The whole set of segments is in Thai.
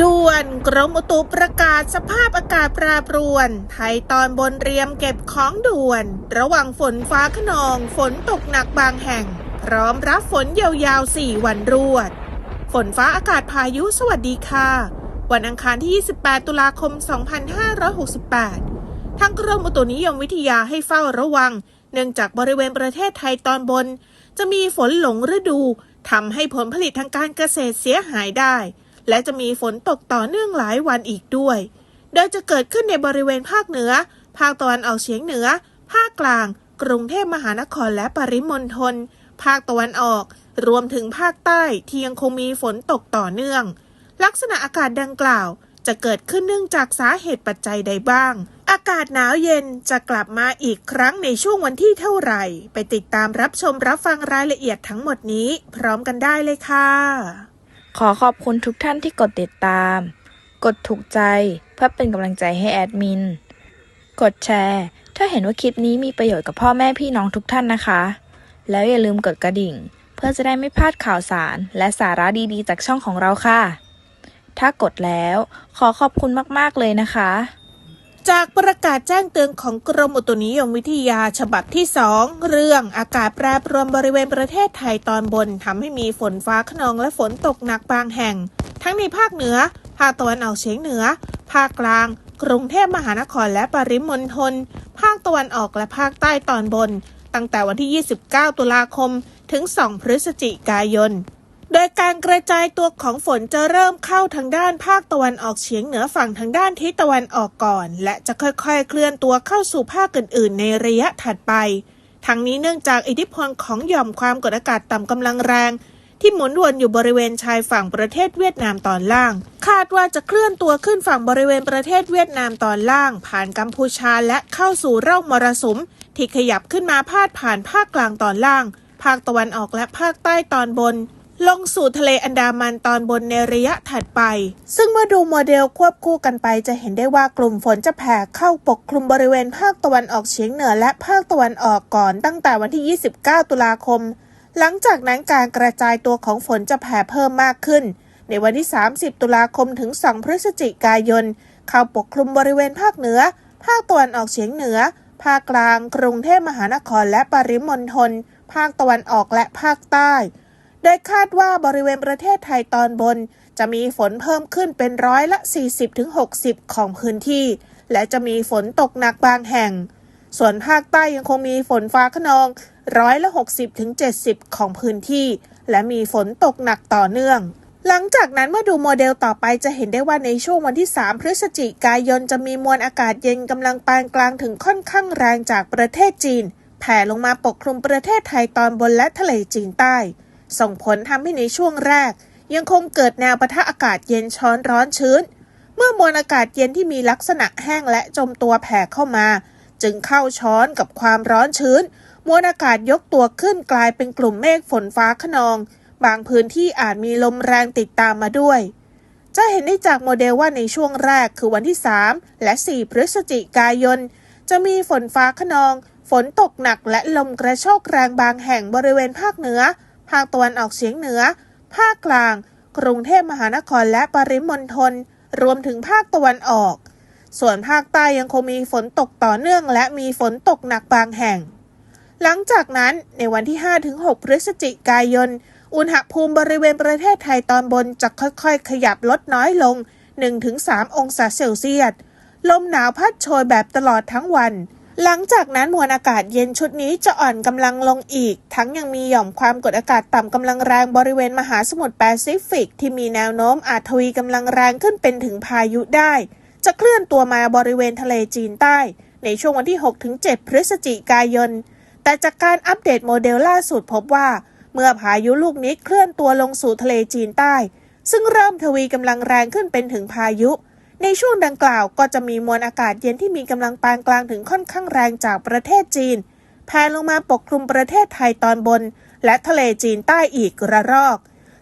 ด่วนกรมอุตุประกาศสภาพอากาศแปรปรวน ไทยตอนบนเตรียมเก็บของด่วน ระหว่างฝนฟ้าขนอง ฝนตกหนักบางแห่ง พร้อมรับฝนยาวๆ 4 วันรวด ฝนฟ้าอากาศพายุสวัสดีค่ะ วันอังคารที่ 28 ตุลาคม 2568 ทางกรมอุตุนิยมวิทยาให้เฝ้าระวัง เนื่องจากบริเวณประเทศไทยตอนบน จะมีฝนหลงฤดูทำให้ผลผลิตทางการเกษตรเสียหายได้ และจะมีฝนตกต่อเนื่องหลายวันอีกด้วย โดยจะเกิดขึ้นในบริเวณภาคเหนือ ภาคตะวันออกเฉียงเหนือ ภาคกลาง กรุงเทพมหานครและปริมณฑล ภาคตะวันออก รวมถึงภาคใต้ที่ยังคงมีฝนตกต่อเนื่อง ลักษณะอากาศดังกล่าว จะเกิดขึ้นเนื่องจากสาเหตุปัจจัยใดบ้าง อากาศหนาวเย็นจะกลับมาอีกครั้งในช่วงวันที่เท่าไหร่ ไปติดตามรับชมรับฟังรายละเอียดทั้งหมดนี้ พร้อมกันได้เลยค่ะ ขอขอบคุณทุกท่านที่กดติดตาม กดถูกใจเพื่อเป็นกำลังใจให้แอดมิน กดแชร์ ถ้าเห็นว่าคลิปนี้มีประโยชน์กับพ่อแม่พี่น้องทุกท่านนะคะ แล้วอย่าลืมกดกระดิ่ง เพื่อจะได้ไม่พลาดข่าวสาร และสาระดีๆ จากช่องของเราค่ะ ถ้ากดแล้ว ขอขอบคุณมากๆเลยนะคะ จากประกาศแจ้งเตือนของกรมอุตุนิยมวิทยาฉบับที่ 2 เรื่องอากาศแปรปรวนบริเวณประเทศไทยตอนบนทำให้มีฝนฟ้าขนองและฝนตกหนักบางแห่ง ทั้งในภาคเหนือ ภาคตะวันออกเฉียงเหนือ ภาคกลาง กรุงเทพมหานครและปริมณฑลภาคตะวันออกและภาคใต้ตอนบน ตั้งแต่วันที่ 29 ตุลาคม ถึง 2 พฤศจิกายน โดยการกระจายตัวของฝนจะเริ่มเข้าทางด้านภาคตะวันออกเฉียงเหนือฝั่งทางด้านทิศตะวันออกก่อน และจะค่อยๆ เคลื่อนตัวเข้าสู่ภาคอื่น ๆ ในระยะถัดไป ทั้งนี้เนื่องจากอิทธิพลของหย่อมความกดอากาศต่ำกำลังแรง ที่หมุนวนอยู่บริเวณชายฝั่งประเทศเวียดนามตอนล่าง คาดว่าจะเคลื่อนตัวขึ้นฝั่งบริเวณประเทศเวียดนามตอนล่าง ผ่านกัมพูชาและเข้าสู่ร่องมรสุม ที่ขยับขึ้นมาพาดผ่านภาคกลางตอนล่าง ภาคตะวันออกและภาคใต้ตอนบน ลงสู่ทะเลอันดามันตอนบนในระยะถัดไป ซึ่งเมื่อดูโมเดลควบคู่กันไปจะเห็นได้ว่ากลุ่มฝนจะแผ่เข้าปกคลุมบริเวณภาคตะวันออกเฉียงเหนือและภาคตะวันออกก่อนตั้งแต่วันที่ 29 ตุลาคม หลังจากนั้นการกระจายตัวของฝนจะแผ่เพิ่มมากขึ้น ในวันที่ 30 ตุลาคมถึง 2 พฤศจิกายน เข้าปกคลุมบริเวณภาคเหนือ ภาคตะวันออกเฉียงเหนือ ภาคกลาง กรุงเทพมหานครและปริมณฑลภาคตะวันออกและภาคใต้ โดยคาดว่าบริเวณประเทศไทยตอนบน จะมีฝนเพิ่มขึ้นเป็นร้อยละ 40-60 ของพื้นที่ และจะมีฝนตกหนักบางแห่ง ส่วนภาคใต้ยังคงมีฝนฟ้าขนองร้อยละ 60-70 ของพื้นที่ และมีฝนตกหนักต่อเนื่อง หลังจากนั้นเมื่อดูโมเดลต่อไปจะเห็นได้ว่าในช่วงวันที่ 3 พฤศจิกายนจะมีมวลอากาศเย็นกำลังปานกลางถึงค่อนข้างแรงจากประเทศจีน แผ่ลงมาปกคลุมประเทศไทยตอนบนและทะเลจีนใต้ ส่งผลทำให้ในช่วงแรก ยังคงเกิดแนวปะทะอากาศเย็นช้อนร้อนชื้น เมื่อมวลอากาศเย็นที่มีลักษณะแห้งและจมตัวแผ่เข้ามา จึงเข้าช้อนกับความร้อนชื้น มวลอากาศยกตัวขึ้นกลายเป็นกลุ่มเมฆฝนฟ้าขนอง บางพื้นที่อาจมีลมแรงติดตามมาด้วย จะเห็นได้จากโมเดลว่าในช่วงแรกคือวันที่ 3 และ 4 พฤศจิกายน จะมีฝนฟ้าขนอง ฝนตกหนักและลมกระโชกแรงบางแห่งบริเวณภาคเหนือ ภาคตะวันออกเฉียงเหนือ ภาคกลาง กรุงเทพมหานครและปริมณฑล รวมถึงภาคตะวันออก ส่วนภาคใต้ยังคงมีฝนตกต่อเนื่อง และมีฝนตกหนักบางแห่ง หลังจากนั้นในวันที่ 5-6 พฤศจิกายน อุณหภูมิบริเวณประเทศไทยตอนบนจะค่อยๆ ขยับลดน้อยลง 1-3 องศาเซลเซียส ลมหนาวพัดโชยแบบตลอดทั้งวัน หลังจากนั้นมวลอากาศเย็นชุดนี้จะอ่อนกำลังลงอีก ทั้งยังมีหย่อมความกดอากาศต่ำกำลังแรงบริเวณมหาสมุทรแปซิฟิก ที่มีแนวโน้มอาจทวีกำลังแรงขึ้นเป็นถึงพายุได้ จะเคลื่อนตัวมาบริเวณทะเลจีนใต้ ในช่วงวันที่ 6-7 พฤศจิกายน แต่จากการอัปเดตโมเดลล่าสุดพบว่า เมื่อพายุลูกนี้เคลื่อนตัวลงสู่ทะเลจีนใต้ ซึ่งเริ่มทวีกำลังแรงขึ้นเป็นถึงพายุ ในช่วงดังกล่าวก็จะมีมวลอากาศเย็นที่มีกำลังปานกลางถึงค่อนข้างแรงจากประเทศจีนแผ่ลงมาปกคลุมประเทศไทยตอนบน และทะเลจีนใต้อีกระรอก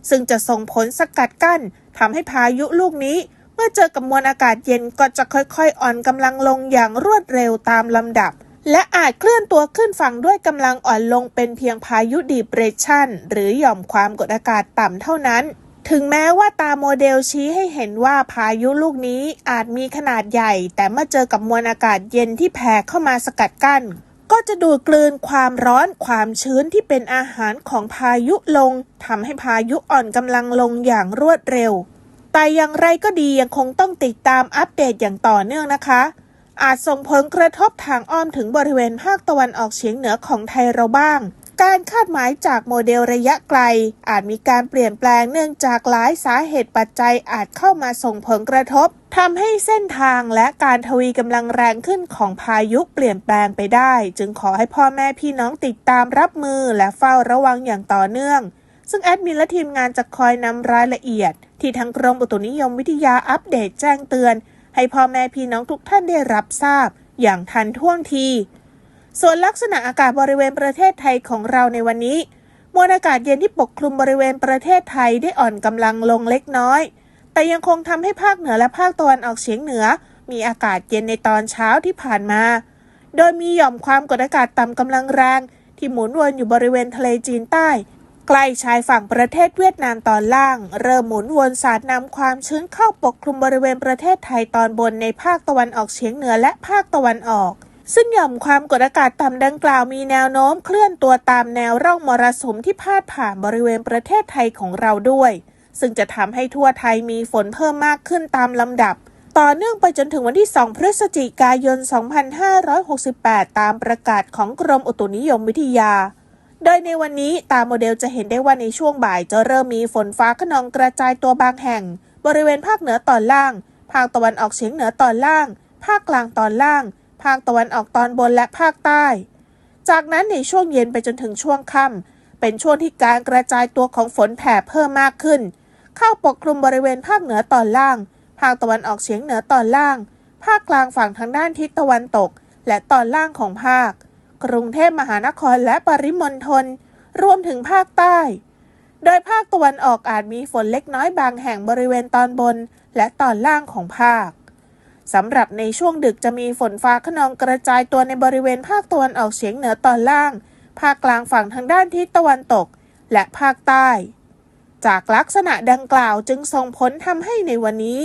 ซึ่งจะส่งผลสกัดกั้นทำให้พายุลูกนี้ เมื่อเจอกับมวลอากาศเย็นก็จะค่อยๆ อ่อนกำลังลงอย่างรวดเร็วตามลำดับ และอาจเคลื่อนตัวขึ้นฝั่งด้วยกำลังอ่อนลงเป็นเพียงพายุดีเปรชันหรือหย่อมความกดอากาศต่ำเท่านั้น ถึงแม้ว่าตามโมเดลชี้ให้เห็นว่าพายุลูกนี้อาจมีขนาดใหญ่ แต่เมื่อเจอกับมวลอากาศเย็นที่แผ่เข้ามาสกัดกั้น ก็จะดูดกลืนความร้อนความชื้นที่เป็นอาหารของพายุลงทำให้พายุอ่อนกำลังลงอย่างรวดเร็ว แต่อย่างไรก็ดียังคงต้องติดตามอัปเดตอย่างต่อเนื่องนะคะ อาจส่งผลกระทบทางอ้อมถึงบริเวณภาคตะวันออกเฉียงเหนือของไทยเราบ้าง การคาดหมายจากโมเดลระยะไกล อาจมีการเปลี่ยนแปลงเนื่องจากหลายสาเหตุปัจจัยอาจเข้ามาส่งผลกระทบทำให้เส้นทางและการทวีกำลังแรงขึ้นของพายุเปลี่ยนแปลงไปได้ จึงขอให้พ่อแม่พี่น้องติดตามรับมือและเฝ้าระวังอย่างต่อเนื่อง ซึ่งแอดมินและทีมงานจะคอยนำรายละเอียด ที่ทางกรมอุตุนิยมวิทยาอัปเดตแจ้งเตือน ให้พ่อแม่พี่น้องทุกท่านได้รับทราบ อย่างทันท่วงที ส่วนลักษณะอากาศบริเวณประเทศไทยของเราในวันนี้ มวลอากาศเย็นที่ปกคลุมบริเวณประเทศไทยได้อ่อนกำลังลงเล็กน้อย แต่ยังคงทำให้ภาคเหนือและภาคตะวันออกเฉียงเหนือ มีอากาศเย็นในตอนเช้าที่ผ่านมา โดยมีหย่อมความกดอากาศต่ำกำลังแรง ที่หมุนวนอยู่บริเวณทะเลจีนใต้ ใกล้ชายฝั่งประเทศเวียดนามตอนล่าง เริ่มหมุนวนสาดนำความชื้นเข้าปกคลุมบริเวณประเทศไทยตอนบนในภาคตะวันออกเฉียงเหนือและภาคตะวันออก ซึ่งหย่อมความกดอากาศต่ำดังกล่าวมีแนวโน้มเคลื่อนตัวตามแนวร่องมรสุมที่พาดผ่านบริเวณประเทศไทยของเราด้วย ซึ่งจะทำให้ทั่วไทยมีฝนเพิ่มมากขึ้นตามลำดับ ต่อเนื่องไปจนถึงวันที่ 2 พฤศจิกายน 2568 ตามประกาศของกรมอุตุนิยมวิทยา โดยในวันนี้ตามโมเดลจะเห็นได้ว่าในช่วงบ่ายจะเริ่มมีฝนฟ้าขนองกระจายตัวบางแห่ง บริเวณภาคเหนือตอนล่าง ภาคตะวันออกเฉียงเหนือตอนล่าง ภาคกลางตอนล่าง ภาคตะวันออกตอนบนและภาคใต้ จากนั้นในช่วงเย็นไปจนถึงช่วงค่ำเป็นช่วงที่การกระจายตัวของฝนแผ่เพิ่มมากขึ้น เข้าปกคลุมบริเวณภาคเหนือตอนล่าง ภาคตะวันออกเฉียงเหนือตอนล่าง ภาคกลางฝั่งทางด้านทิศตะวันตก และตอนล่างของภาค กรุงเทพมหานครและปริมณฑลรวมถึงภาคใต้ โดยภาคตะวันออกอาจมีฝนเล็กน้อยบางแห่งบริเวณตอนบนและตอนล่างของภาค สำหรับในช่วงดึกจะมีฝนฟ้าขนองกระจายตัวในบริเวณภาคตะวันออกเฉียงเหนือตอนล่าง ภาคกลางฝั่งทางด้านทิศตะวันตก และภาคใต้ จากลักษณะดังกล่าวจึงส่งผลทำให้ในวันนี้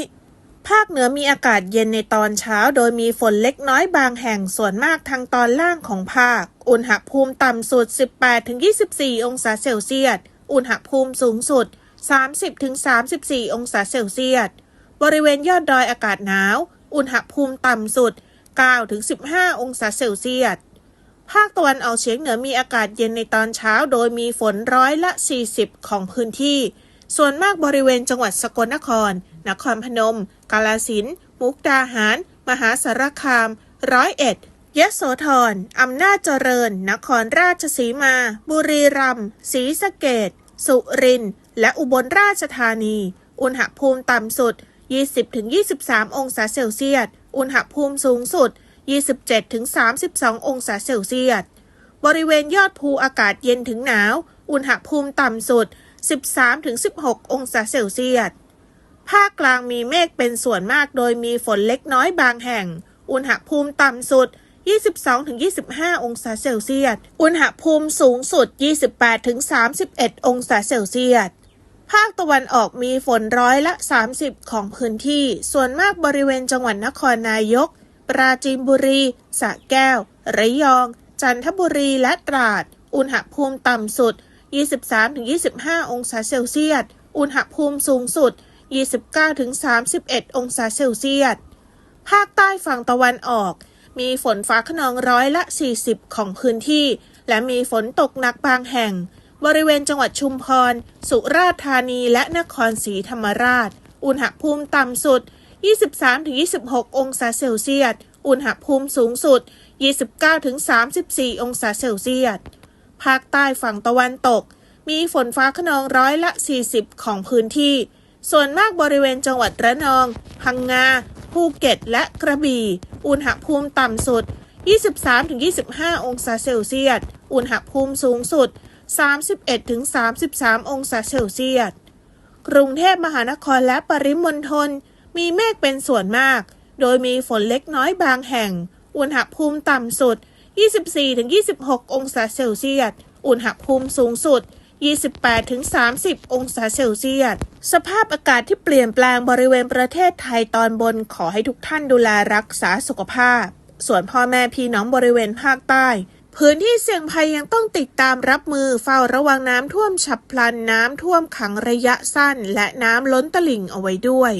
ภาคเหนือมีอากาศเย็นในตอนเช้า โดยมีฝนเล็กน้อยบางแห่งส่วนมากทางตอนล่างของภาค อุณหภูมิต่ำสุด 18-24 องศาเซลเซียส อุณหภูมิสูงสุด 30-34 องศาเซลเซียส บริเวณยอดดอยอากาศหนาว อุณหภูมิต่ำสุด 9-15 องศาเซลเซียส ภาคตะวันออกเฉียงเหนือมีอากาศเย็นในตอนเช้า โดยมีฝนร้อยละ 40 ของพื้นที่ ส่วนมากบริเวณจังหวัดสกลนคร นครพนม กาฬสินมุกดาหาร มหาสารคาม ร้อยเอ็ดยะโสธร อำนาจเจริญ นครราชสีมา บุรีรัมย์ ศรีสะเกด สุรินทร์ และอุบลราชธานี อุณหภูมิต่ำสุด 20-23 องศาเซลเซียส อุณหภูมิสูงสุด 27-32 องศาเซลเซียส บริเวณยอดภูอากาศเย็นถึงหนาว อุณหภูมิต่ำสุด 13-16 องศาเซลเซียส ภาคกลางมีเมฆเป็นส่วนมากโดยมีฝนเล็กน้อยบางแห่ง อุณหภูมิต่ำสุด 22-25 องศาเซลเซียส อุณหภูมิสูงสุด 28-31 องศาเซลเซียส ภาคตะวันออกมีฝนร้อยละ 30 ของพื้นที่ ส่วนมากบริเวณจังหวัดนครนายก ปราจีนบุรี สระแก้ว ระยอง จันทบุรี และตราด อุณหภูมิต่ำสุด 23-25 องศาเซลเซียส อุณหภูมิสูงสุด 29-31 องศาเซลเซียส ภาคใต้ฝั่งตะวันออก มีฝนฟ้าขนองร้อยละ 40 ของพื้นที่ และมีฝนตกหนักบางแห่ง บริเวณจังหวัดชุมพร สุราษฎร์ธานีและนครศรีธรรมราช อุณหภูมิต่ำสุด 23-26 องศาเซลเซียส อุณหภูมิสูงสุด 29-34 องศาเซลเซียส ภาคใต้ฝั่งตะวันตก มีฝนฟ้าขนองร้อยละ 40 ของพื้นที่ ส่วนมากบริเวณจังหวัดระนอง พังงา ภูเก็ต และกระบี่ อุณหภูมิต่ำสุด 23-25 องศาเซลเซียส อุณหภูมิสูงสุด 31-33 องศาเซลเซียส กรุงเทพมหานครและปริมณฑลมีเมฆเป็นส่วนมาก โดยมีฝนเล็กน้อยบางแห่ง อุณหภูมิต่ำสุด 24-26 องศาเซลเซียส อุณหภูมิสูงสุด 28-30 องศาเซลเซียส สภาพอากาศที่เปลี่ยนแปลงบริเวณประเทศไทยตอนบนขอให้ทุกท่านดูแลรักษาสุขภาพ ส่วนพ่อแม่พี่น้องบริเวณภาคใต้ พื้นที่เสี่ยงภัยยังต้องติดตามรับมือเฝ้าระวังน้ำท่วมฉับพลันน้ำท่วมขังระยะสั้น และน้ำล้นตลิ่งเอาไว้ด้วย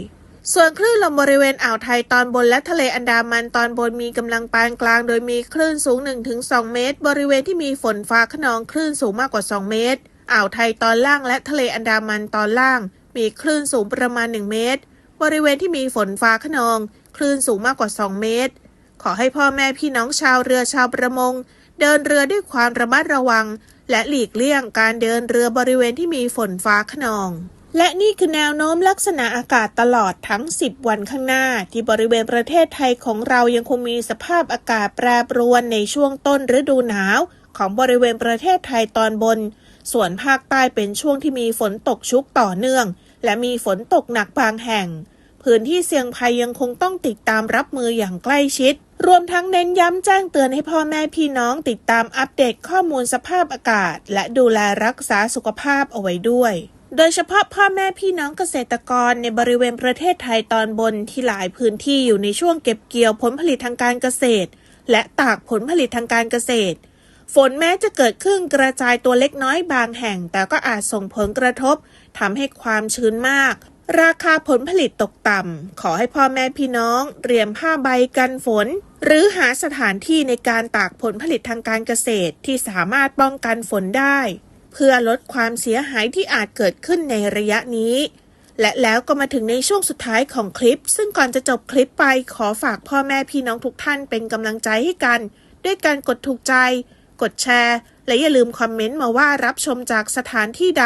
ส่วนคลื่นลมบริเวณอ่าวไทยตอนบนและทะเลอันดามันตอนบนมีกำลังปานกลาง โดยมีคลื่นสูง 1-2 เมตร บริเวณที่มีฝนฟ้าขนองคลื่นสูงมากกว่า 2 เมตร อ่าวไทยตอนล่างและทะเลอันดามันตอนล่าง มีคลื่นสูงประมาณ 1 เมตร บริเวณที่มีฝนฟ้าขนอง คลื่นสูงมากกว่า 2 เมตร ขอให้พ่อแม่พี่น้องชาวเรือชาวประมง เดินเรือด้วยความระมัดระวัง และหลีกเลี่ยงการเดินเรือบริเวณที่มีฝนฟ้าขนอง และนี่คือแนวโน้มลักษณะอากาศตลอดทั้ง 10 วันข้างหน้า ที่บริเวณประเทศไทยของเรายังคงมีสภาพอากาศแปรปรวนในช่วงต้นฤดูหนาว ของบริเวณประเทศไทยตอนบน ส่วนภาคใต้เป็นช่วงที่มีฝนตกชุกต่อเนื่อง และมีฝนตกหนักบางแห่ง พื้นที่เสี่ยงภัยยังคงต้องติดตามรับมืออย่างใกล้ชิด รวมทั้งเน้นย้ำแจ้งเตือนให้พ่อแม่พี่น้องติดตามอัปเดตข้อมูลสภาพอากาศ และดูแลรักษาสุขภาพเอาไว้ด้วยโดยเฉพาะพ่อแม่พี่น้องเกษตรกรในบริเวณประเทศไทยตอนบนที่หลายพื้นที่อยู่ในช่วงเก็บเกี่ยวผลผลิตทางการเกษตร และตากผลผลิตทางการเกษตร ฝนแม้จะเกิดขึ้นกระจายตัวเล็กน้อยบางแห่ง แต่ก็อาจส่งผลกระทบทำให้ความชื้นมาก ราคาผลผลิตตกต่ำ ขอให้พ่อแม่พี่น้องเตรียมผ้าใบกันฝน หรือหาสถานที่ในการตากผลผลิตทางการเกษตรที่สามารถป้องกันฝนได้ เพื่อลดความเสียหายที่อาจเกิดขึ้นในระยะนี้ และแล้วก็มาถึงในช่วงสุดท้ายของคลิป ซึ่งก่อนจะจบคลิปไปขอฝากพ่อแม่พี่น้องทุกท่านเป็นกำลังใจให้กัน ด้วยการกดถูกใจ กดแชร์ และอย่าลืมคอมเมนต์มาว่ารับชมจากสถานที่ใด